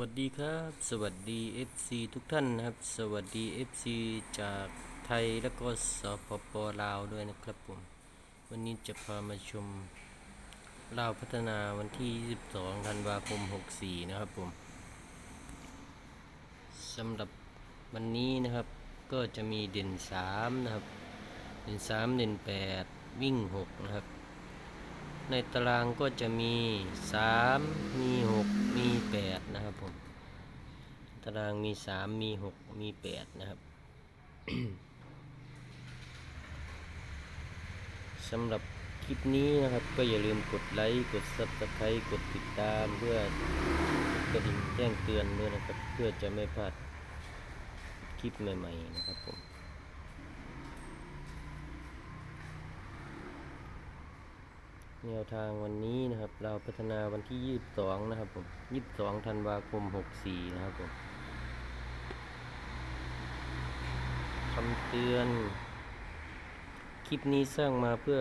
วัสดีครับ สวัสดี FC ทุกท่านนะครับ สวัสดี FC จากไทยแล้วก็สปปลาวด้วยนะครับผม วันนี้จะพามาชมลาวพัฒนาวันที่ 22 ธันวาคม 64 นะครับผมสำหรับวันนี้นะครับก็จะมีเด่น 3 นะครับ เด่น 3 เด่น 8 วิ่ง 6 นะครับ ในตารางก็จะมี 3 มี 6 มี 8 นะครับผม ตารางมี 3 มี 6 มี 8 นะครับสำหรับคลิปนี้นะครับ ก็อย่าลืมกดไลค์ กด Subscribe กดติดตามเพื่อกระดิ่งแจ้งเตือนด้วยนะครับ เพื่อจะไม่พลาดคลิปใหม่ ๆ นะครับผม แนวทางวันนี้นะครับ เราพัฒนาวันที่ 22 นะครับผม 22 ธันวาคม 64 นะครับผมคำเตือน คลิปนี้สร้างมาเพื่อ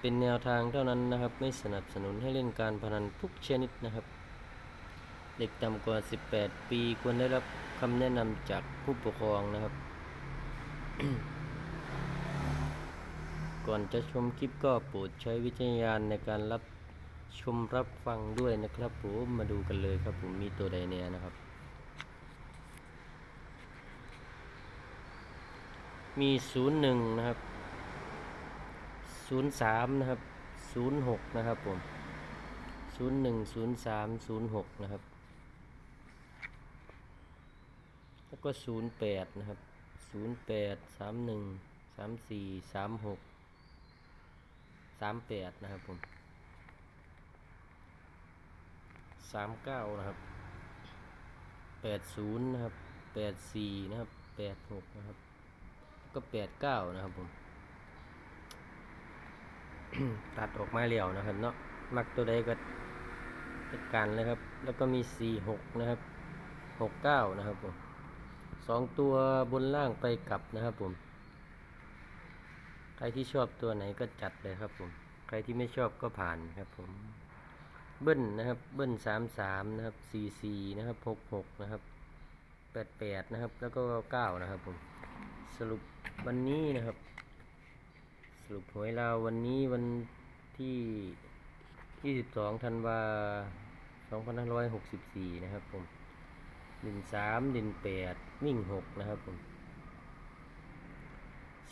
เป็นแนวทางเท่านั้นนะครับ ไม่สนับสนุนให้เล่นการพนันทุกชนิดนะครับ เด็กต่ำกว่า 18 ปีควรได้รับคำแนะนำจากผู้ปกครองนะครับ ก่อนจะชมคลิปก็โปรดใช้วิจารณญาณในการรับชมรับฟังด้วยนะครับผมมาดูกันเลยครับผมมีตัวใดแน่นะครับ มี 01 นะครับ 03 นะครับ 06 นะครับผม 01 03 06 นะครับ แล้วก็ 08 นะครับ 08 31 34 36 สามแปดนะครับผมสามเก้านะครับแปดศูนย์นะครับแปดสี่นะครับแปดหกนะครับ ก็แปดเก้านะครับผมตัดออกมาแล้วนะครับเนาะมักตัวใดก็จัดการเลยครับ แล้วก็มีสี่หกนะครับหกเก้านะครับผมสองตัวบนล่างไปกลับนะครับผม ใครที่ชอบตัวไหนก็จัดเลยครับผม ใครที่ไม่ชอบก็ผ่านครับผม เบิ้ลนะครับ เบิ้ลสามสามนะครับสี่สี่นะครับหกหกนะครับแปดแปดนะครับ แล้วก็เก้านะครับผม สรุปวันนี้นะครับ สรุปหวยเราววันนี้วันที่ยี่สิบสองธันวาสองพันห้าร้อยหกสิบสี่นะครับผมหนึ่งสามหนึ่งแปดวิ่งหกนะครับผม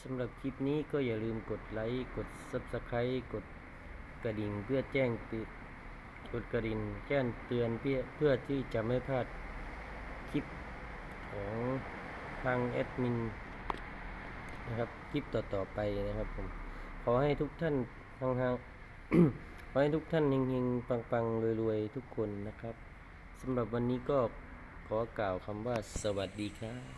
สำหรับคลิปนี้ก็อย่าลืมกดไลค์ กด Subscribe กดกระดิ่งเพื่อแจ้งเตือนกดกระดิ่งแจ้งเตือนเพื่อเพื่อที่จะไม่พลาดคลิปของทางแอดมินนะครับ คลิปต่อๆไปนะครับผม ขอให้ทุกท่านทางทางขอให้ทุกท่านเฮงๆ ปังๆ รวยๆ ทุกคนนะครับสำหรับวันนี้ก็ขอกล่าวคำว่าสวัสดีครับ